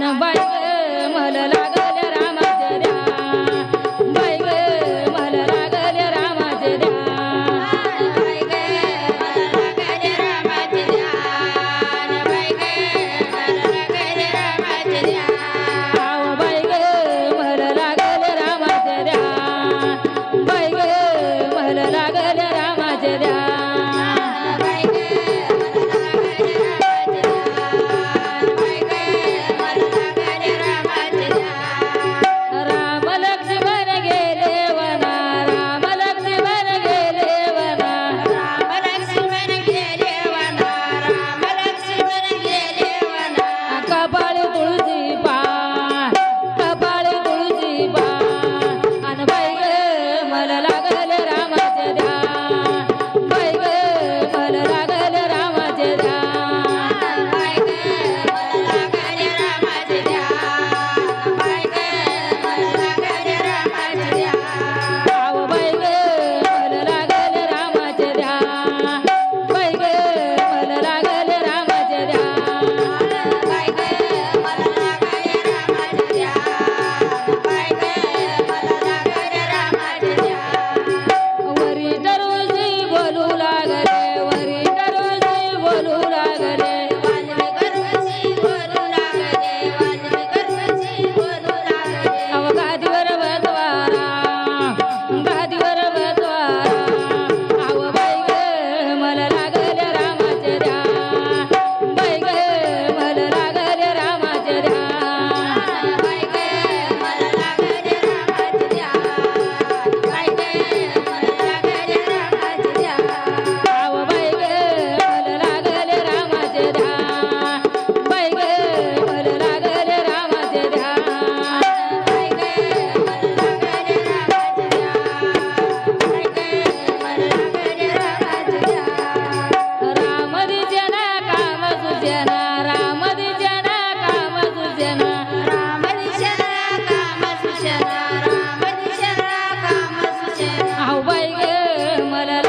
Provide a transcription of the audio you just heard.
Bye मला लाग Yeah. राग I'm not I.